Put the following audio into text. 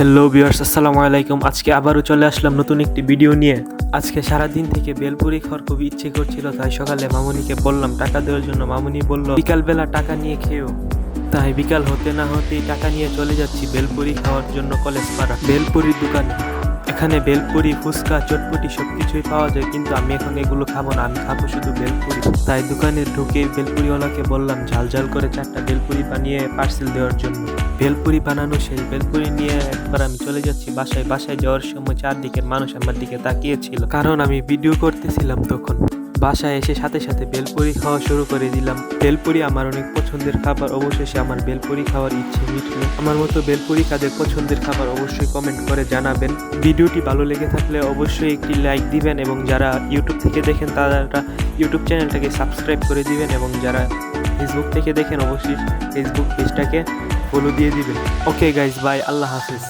Hello viewers, আসসালামু আলাইকুম। আজকে আবারও চলে আসলাম নতুন একটি ভিডিও নিয়ে। আজকে সারা দিন থেকে বেলপুরি খাওয়ার খুব ইচ্ছে করছিল, তাই সকালে মামুনিকে বললাম, টাকা দেওয়ার জন্য মামুনি বলল, বিকালবেলা টাকা নিয়ে খেয়েও তাই বিকাল হতে না হতেই টাকা নিয়ে চলে যাচ্ছি বেলপুরি খাওয়ার জন্য কলেজ পাড়া বেলপুরির দোকানে। এখানে বেলপুরি, ফুচকা, চটপটি সব কিছুই পাওয়া যায়, কিন্তু আমি এখন এগুলো খাব না, আমি খাব শুধু বেলপুরি। তাই দোকানে ঢুকে বেলপুরিওয়ালাকে বললাম, ঝাল ঝাল করে চারটা বেলপুরি বানিয়ে পার্সেল দেওয়ার জন্য। বেলপুরি বানানো শেষ, বেলপুরি নিয়ে একবার আমি চলে যাচ্ছি বাসায়। বাসায় যাওয়ার সময় চারদিকের মানুষ আমার দিকে তাকিয়েছিল। কারণ আমি ভিডিও করতেছিলাম তখন। বাসায় এসে সাথে সাথে বেলপুরি খাওয়া শুরু করে দিলাম। বেলপুরি আমার অনেক পছন্দের খাবার, অবশেষে আমার বেলপুরি খাওয়ার ইচ্ছে মিটলো। আমার মতো বেলপুরি কাদের পছন্দের খাবার অবশ্যই কমেন্ট করে জানাবেন। ভিডিওটি ভালো লেগে থাকলে অবশ্যই একটি লাইক দিবেন এবং যারা ইউটিউব থেকে দেখেন তারা ইউটিউব চ্যানেলটাকে সাবস্ক্রাইব করে দিবেন এবং যারা ফেসবুক থেকে দেখেন অবশ্যই ফেসবুক পেজটাকে ফলো দিয়ে দিবেন। ওকে গাইজ বাই আল্লাহ হাফিজ।